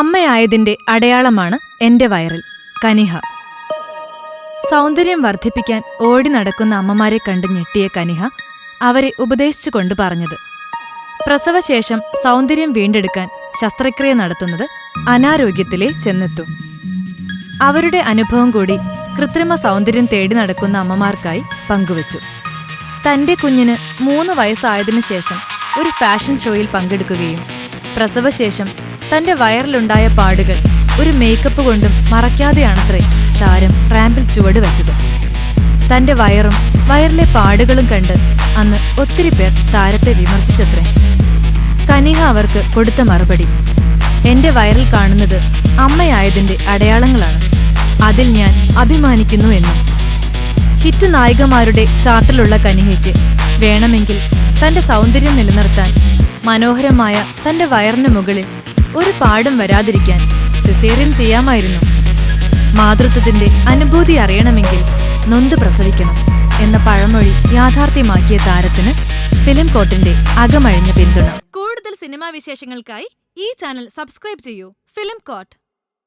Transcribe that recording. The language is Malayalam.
അമ്മയായതിന്റെ അടയാളമാണ് എന്റെ വയറിൽ കനിഹ. സൗന്ദര്യം വർദ്ധിപ്പിക്കാൻ ഓടി നടക്കുന്ന അമ്മമാരെ കണ്ട് ഞെട്ടിയ കനിഹ അവരെ ഉപദേശിച്ചുകൊണ്ട് പറഞ്ഞത്. പ്രസവശേഷം സൗന്ദര്യം വീണ്ടെടുക്കാൻ ശസ്ത്രക്രിയ നടത്തുന്നത് അനാരോഗ്യത്തിലേ ചെന്നെത്തും. അവരുടെ അനുഭവം കൂടി കൃത്രിമ സൗന്ദര്യം തേടി നടക്കുന്ന അമ്മമാർക്കായി പങ്കുവച്ചു. തന്റെ കുഞ്ഞിന് മൂന്ന് വയസ്സായതിനു ശേഷം ഒരു ഫാഷൻ ഷോയിൽ പങ്കെടുക്കുകയും പ്രസവശേഷം തന്റെ വയറിലുണ്ടായ പാടുകൾ ഒരു മേക്കപ്പ് കൊണ്ടും മറയ്ക്കാതെയാണത്രേ താരം റാമ്പിൽ ചുവട് വെച്ചത്. തന്റെ വയറും വയറിലെ പാടുകളും കണ്ട് അന്ന് ഒത്തിരി പേർ താരത്തെ വിമർശിച്ചത്രേ. കനിഹ അവർക്ക് കൊടുത്ത മറുപടി എന്റെ വയറിൽ കാണുന്നത് അമ്മയായതിന്റെ അടയാളങ്ങളാണ്. അതിൽ ഞാൻ അഭിമാനിക്കുന്നു എന്നും. ഹിറ്റ് നായികമാരുടെ ചാർട്ടിലുള്ള കനിഹയ്ക്ക് വേണമെങ്കിൽ തന്റെ സൗന്ദര്യം നിലനിർത്താൻ മനോഹരമായ തന്റെ വയറിന് മുകളിൽ ഒരു പാടും വരാതിരിക്കാൻ സെസേറിയൻ ചെയ്യാമായിരുന്നു. മാതൃത്വത്തിന്റെ അനുഭൂതി അറിയണമെങ്കിൽ നൊന്ത് പ്രസവിക്കണം എന്ന പഴമൊഴി യാഥാർത്ഥ്യമാക്കിയ താരത്തിന് ഫിലിം കോട്ടിന്റെ അകമഴിഞ്ഞ പിന്തുണ. കൂടുതൽ സിനിമാ വിശേഷങ്ങൾക്കായി ഈ ചാനൽ സബ്സ്ക്രൈബ് ചെയ്യൂ. Film coat.